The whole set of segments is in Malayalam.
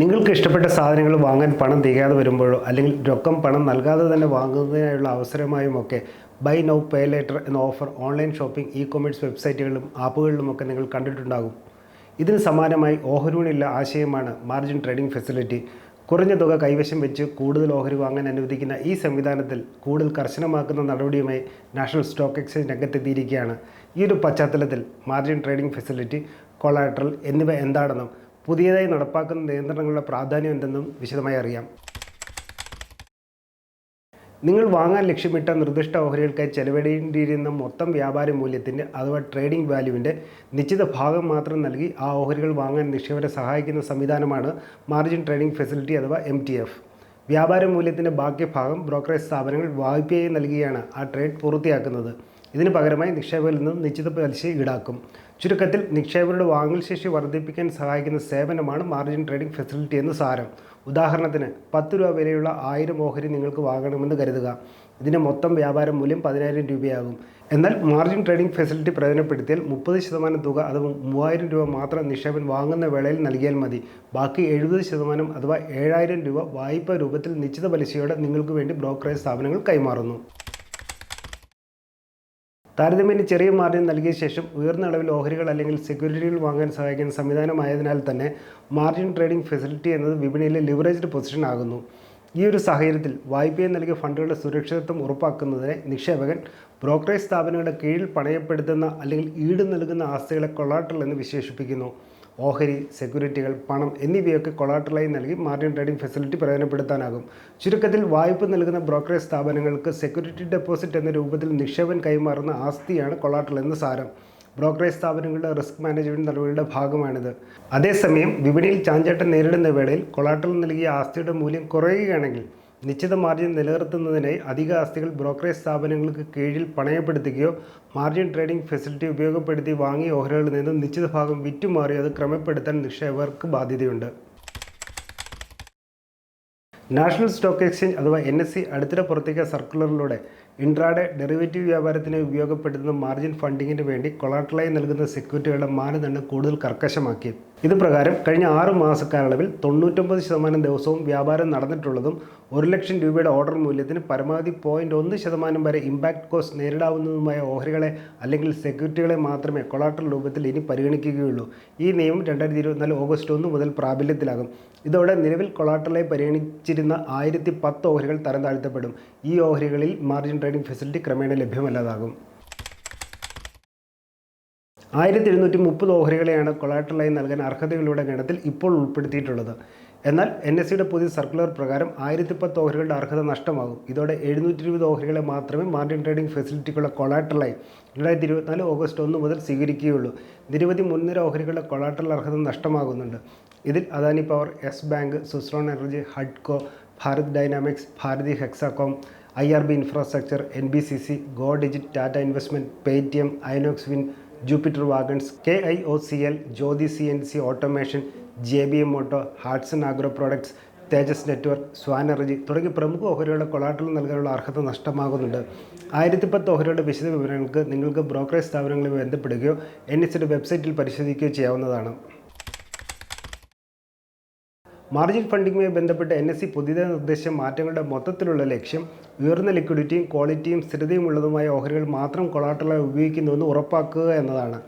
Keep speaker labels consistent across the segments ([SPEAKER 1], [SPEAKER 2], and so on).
[SPEAKER 1] നിങ്ങൾക്ക് ഇഷ്ടപ്പെട്ട സാധനങ്ങൾ വാങ്ങാൻ പണം തികയാതെ വരുമ്പോഴോ അല്ലെങ്കിൽ രൊക്കം പണം നൽകാതെ തന്നെ വാങ്ങുന്നതിനായുള്ള അവസരമായുമൊക്കെ ബൈ നൗ പേ ലേറ്റർ എന്ന offer online shopping e commerce വെബ്സൈറ്റുകളിലും ആപ്പുകളിലുമൊക്കെ നിങ്ങൾ കണ്ടിട്ടുണ്ടാകും. ഇതിന് സമാനമായി ഓഹരിയുള്ള ആശയമാണ് മാർജിൻ ട്രേഡിംഗ് ഫെസിലിറ്റി. കുറഞ്ഞ തുക കൈവശം വെച്ച് കൂടുതൽ ഓഹരി വാങ്ങാൻ അനുവദിക്കുന്ന ഈ സംവിധാനത്തിൽ കൂടുതൽ കർശനമാക്കുന്ന നടപടിയുമായി നാഷണൽ സ്റ്റോക്ക് എക്സ്ചേഞ്ച് രംഗത്തെത്തിയിരിക്കുകയാണ്. ഈ ഒരു പശ്ചാത്തലത്തിൽ മാർജിൻ ട്രേഡിംഗ് ഫെസിലിറ്റി കൊളാട്രൽ എന്നിവ എന്താണെന്നും പുതിയതായി നടപ്പാക്കുന്ന നിയന്ത്രണങ്ങളുടെ പ്രാധാന്യം എന്തെന്നും വിശദമായി അറിയാം. നിങ്ങൾ വാങ്ങാൻ ലക്ഷ്യമിട്ട നിർദ്ദിഷ്ട ഓഹരികൾക്കായി ചെലവിടേണ്ടിയിരുന്ന മൊത്തം വ്യാപാര മൂല്യത്തിന്റെ അഥവാ ട്രേഡിംഗ് വാല്യൂവിന്റെ നിശ്ചിത ഭാഗം മാത്രം നൽകി ആ ഓഹരികൾ വാങ്ങാൻ നിക്ഷേപരെ സഹായിക്കുന്ന സംവിധാനമാണ് മാർജിൻ ട്രേഡിംഗ് ഫെസിലിറ്റി അഥവാ എം വ്യാപാര മൂല്യത്തിന്റെ ബാക്കി ഭാഗം ബ്രോക്കറേജ് സ്ഥാപനങ്ങൾ വായ്പയായി നൽകിയാണ് ആ ട്രേഡ് പൂർത്തിയാക്കുന്നത്. ഇതിന് പകരമായി നിക്ഷേപകരിൽ നിന്നും നിശ്ചിത പലിശ ഈടാക്കും. ചുരുക്കത്തിൽ നിക്ഷേപകരുടെ വാങ്ങൽ ശേഷി വർദ്ധിപ്പിക്കാൻ സഹായിക്കുന്ന സേവനമാണ് മാർജിൻ ട്രേഡിംഗ് ഫെസിലിറ്റി എന്ന് സാരം. ഉദാഹരണത്തിന് പത്ത് രൂപ വിലയുള്ള ആയിരം ഓഹരി നിങ്ങൾക്ക് വാങ്ങണമെന്ന് കരുതുക. ഇതിന്റെ മൊത്തം വ്യാപാര മൂല്യം പതിനായിരം രൂപയാകും. എന്നാൽ മാർജിൻ ട്രേഡിംഗ് ഫെസിലിറ്റി പ്രയോജനപ്പെടുത്തിയാൽ മുപ്പത് ശതമാനം തുക അഥവാ മൂവായിരം രൂപ മാത്രം നിക്ഷേപൻ വാങ്ങുന്ന വേളയിൽ നൽകിയാൽ മതി. ബാക്കി എഴുപത് ശതമാനം അഥവാ ഏഴായിരം രൂപ വായ്പ രൂപത്തിൽ നിശ്ചിത പലിശയോടെ നിങ്ങൾക്ക് വേണ്ടി ബ്രോക്കറേജ് സ്ഥാപനങ്ങൾ കൈമാറുന്നു. താരതമ്യേന ചെറിയ മാർജിൻ നൽകിയ ശേഷം ഉയർന്ന അളവിൽ ഓഹരികൾ അല്ലെങ്കിൽ സെക്യൂരിറ്റികൾ വാങ്ങാൻ സഹായിക്കുന്ന സംവിധാനമായതിനാൽ തന്നെ മാർജിൻ ട്രേഡിംഗ് ഫെസിലിറ്റി എന്നത് വിപണിയിലെ ലിവറേജ്ഡ് പൊസിഷൻ ആകുന്നു. ഈ ഒരു സാഹചര്യത്തിൽ വായ്പയെ നൽകിയ ഫണ്ടുകളുടെ സുരക്ഷിതത്വം ഉറപ്പാക്കുന്നതിന് നിക്ഷേപകൻ ബ്രോക്കറേജ് സ്ഥാപനങ്ങളുടെ കീഴിൽ പണയപ്പെടുത്തുന്ന അല്ലെങ്കിൽ ഈട് നൽകുന്ന ആസ്തികളെ കൊളാട്ടൽ എന്ന് വിശേഷിപ്പിക്കുന്നു. ഓഹരി സെക്യൂരിറ്റികൾ പണം എന്നിവയൊക്കെ കൊളാട്ടലായി നൽകി മാർജിൻ ട്രേഡിംഗ് ഫെസിലിറ്റി പ്രയോജനപ്പെടുത്താനാകും. ചുരുക്കത്തിൽ വായ്പ നൽകുന്ന ബ്രോക്കറേജ് സ്ഥാപനങ്ങൾക്ക് സെക്യൂരിറ്റി ഡെപ്പോസിറ്റ് എന്ന രൂപത്തിൽ നിക്ഷേപം കൈമാറുന്ന ആസ്തിയാണ് കൊളാട്ടൽ എന്ന് സാരം. ബ്രോക്കറേജ് സ്ഥാപനങ്ങളുടെ റിസ്ക് മാനേജ്മെന്റ് നടപടിയുടെ ഭാഗമാണിത്. അതേസമയം വിപണിയിൽ ചാഞ്ചാട്ടം നേരിടുന്ന വേളയിൽ കൊളാട്ടൽ നൽകിയ ആസ്തിയുടെ മൂല്യം കുറയുകയാണെങ്കിൽ നിശ്ചിത മാർജിൻ നിലനിർത്തുന്നതിനായി അധിക ആസ്തികൾ ബ്രോക്കറേജ് സ്ഥാപനങ്ങൾക്ക് കീഴിൽ പണയപ്പെടുത്തുകയോ മാർജിൻ ട്രേഡിംഗ് ഫെസിലിറ്റി ഉപയോഗപ്പെടുത്തി വാങ്ങിയ ഓഹരികളിൽ നിന്നും നിശ്ചിത ഭാഗം വിറ്റുമാറി അത് ക്രമപ്പെടുത്താൻ നിക്ഷേപകർക്ക് ബാധ്യതയുണ്ട്. നാഷണൽ സ്റ്റോക്ക് എക്സ്ചേഞ്ച് അഥവാ എൻ എസ് സി അടുത്തിടെ പുറത്തേക്ക സർക്കുലറിലൂടെ ഇൻട്രാഡേ ഡെറിവേറ്റീവ് വ്യാപാരത്തിന് ഉപയോഗപ്പെടുത്തുന്ന മാർജിൻ ഫണ്ടിങ്ങിന് വേണ്ടി കൊളാട്ടലായി നൽകുന്ന സെക്യൂരിറ്റികളുടെ മാനദണ്ഡം കൂടുതൽ കർക്കശമാക്കി. ഇത് പ്രകാരം കഴിഞ്ഞ ആറ് മാസക്കാലയളവിൽ തൊണ്ണൂറ്റൊമ്പത് ശതമാനം ദിവസവും വ്യാപാരം നടന്നിട്ടുള്ളതും ഒരു ലക്ഷം രൂപയുടെ ഓർഡർ മൂല്യത്തിന് പരമാവധി പോയിന്റ് ഒന്ന് ശതമാനം വരെ ഇമ്പാക്ട് കോസ്റ്റ് നേരിടാവുന്നതുമായ ഓഹരികളെ അല്ലെങ്കിൽ സെക്യൂരിറ്റികളെ മാത്രമേ കൊളാട്ടൽ രൂപത്തിൽ ഇനി പരിഗണിക്കുകയുള്ളൂ. ഈ നിയമം രണ്ടായിരത്തി ഇരുപത്തിനാല് ഓഗസ്റ്റ് ഒന്ന് മുതൽ പ്രാബല്യത്തിലാകും. ഇതോടെ നിലവിൽ കൊളാട്ടലായി പരിഗണിച്ചിരുന്ന ആയിരത്തി പത്ത് ഓഹരികൾ തരം താഴ്ത്തപ്പെടും. ഈ ഓഹരികളിൽ മാർജിൻ ട്രേഡിംഗ് ഫെസിലിറ്റി ക്രമേണ ലഭ്യമല്ലാതാകും. ആയിരത്തി എഴുന്നൂറ്റി മുപ്പത് ഓഹരികളെയാണ് കൊളാട്ടലായി നൽകാൻ അർഹതകളുടെ ഗണത്തിൽ ഇപ്പോൾ ഉൾപ്പെടുത്തിയിട്ടുള്ളത്. എന്നാൽ എൻ എസ് സിയുടെ പുതിയ സർക്കുലർ പ്രകാരം ആയിരത്തി പത്ത് ഓഹരികളുടെ അർഹത നഷ്ടമാകും. ഇതോടെ എഴുന്നൂറ്റി ഇരുപത് ഓഹരികളെ മാത്രമേ മാർജിൻ ട്രേഡിംഗ് ഫെസിലിറ്റിക്കുള്ള കൊളാട്ടലായി രണ്ടായിരത്തി ഇരുപത്തിനാല് ഓഗസ്റ്റ് ഒന്ന് മുതൽ സ്വീകരിക്കുകയുള്ളൂ. നിരവധി മുൻനിര ഓഹരികളുടെ കൊളാട്ടൽ അർഹത നഷ്ടമാകുന്നുണ്ട്. ഇതിൽ Adani power Yes Bank Suzlon energy ഹഡ്കോ Bharat dynamics Bharti Hexacom I R B infrastructure N B C C Go Digit Tata investment Paytm Inox wind Jupiter wagons K I O C L Jyoti C N C automation J B M auto Hatsun agro products Tejas network Swan തുടങ്ങിയ തുടങ്ങി പ്രമുഖ ഓഹരികളുടെ കൊളാട്ടൽ നൽകാനുള്ള അർഹത നഷ്ടമാകുന്നുണ്ട്. ആയിരത്തി പത്ത് ഓഹരികളുടെ വിശദ വിവരങ്ങൾക്ക് നിങ്ങൾക്ക് ബ്രോക്കറേജ് സ്ഥാപനങ്ങളുമായി ബന്ധപ്പെടുകയോ എൻ എസ് സിയുടെ വെബ്സൈറ്റിൽ പരിശോധിക്കുകയോ ചെയ്യാവുന്നതാണ്. മാർജിൻ ഫണ്ടിങ്ങുമായി ബന്ധപ്പെട്ട് എൻ എസ് സി മാറ്റങ്ങളുടെ മൊത്തത്തിലുള്ള ലക്ഷ്യം ഉയർന്ന ലിക്വിഡിറ്റിയും ക്വാളിറ്റിയും സ്ഥിരതയുമുള്ളതുമായ ഓഹരികൾ മാത്രം കൊളാട്ടലായി ഉപയോഗിക്കുന്നുവെന്ന് ഉറപ്പാക്കുക എന്നതാണ്.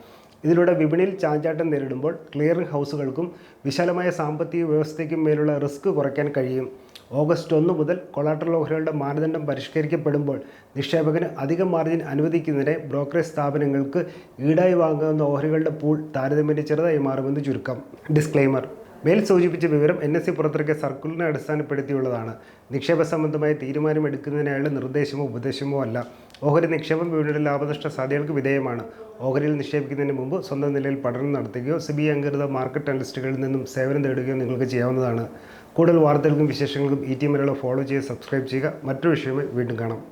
[SPEAKER 1] ഇതിലൂടെ വിപണിയിൽ ചാഞ്ചാട്ടം നേരിടുമ്പോൾ ക്ലിയറിംഗ് ഹൗസുകൾക്കും വിശാലമായ സാമ്പത്തിക വ്യവസ്ഥയ്ക്കും മേലുള്ള റിസ്ക് കുറയ്ക്കാൻ കഴിയും. ഓഗസ്റ്റ് ഒന്ന് മുതൽ കൊളാട്ടറൽ ഓഹരികളുടെ മാനദണ്ഡം പരിഷ്കരിക്കപ്പെടുമ്പോൾ നിക്ഷേപകന് അധിക മാർജിൻ അനുവദിക്കുന്നതിനെ ബ്രോക്കറേജ് സ്ഥാപനങ്ങൾക്ക് ഈടായി വാങ്ങുന്ന ഓഹരികളുടെ പൂൾ താരതമ്യേന ചെറുതായി മാറുമെന്ന് ചുരുക്കം. ഡിസ്ക്ലെയിമർ മേൽ സൂചിപ്പിച്ച വിവരം എൻ എസ് സി പുറത്തിറക്കിയ സർക്കുലറിനെ അടിസ്ഥാനപ്പെടുത്തിയുള്ളതാണ്. നിക്ഷേപ സംബന്ധമായ തീരുമാനമെടുക്കുന്നതിനായുള്ള നിർദ്ദേശമോ ഉപദേശമോ അല്ല. ഓഹരി നിക്ഷേപം വിപണിയുടെ ലാഭനഷ്ട സാധ്യതകൾക്ക് വിധേയമാണ്. ഓഹരിയിൽ നിക്ഷേപിക്കുന്നതിന് മുമ്പ് സ്വന്തം നിലയിൽ പഠനം നടത്തുകയോ സിബി അംഗീകൃത മാർക്കറ്റ് അനലിസ്റ്റുകളിൽ നിന്നും സേവനം തേടുകയോ നിങ്ങൾക്ക് ചെയ്യാവുന്നതാണ്. കൂടുതൽ വാർത്തകൾക്കും വിശേഷങ്ങൾക്കും ഈ മലയാളം ഫോളോ ചെയ്യുക സബ്സ്ക്രൈബ് ചെയ്യുക. മറ്റൊരു വിഷയമായി വീണ്ടും കാണാം.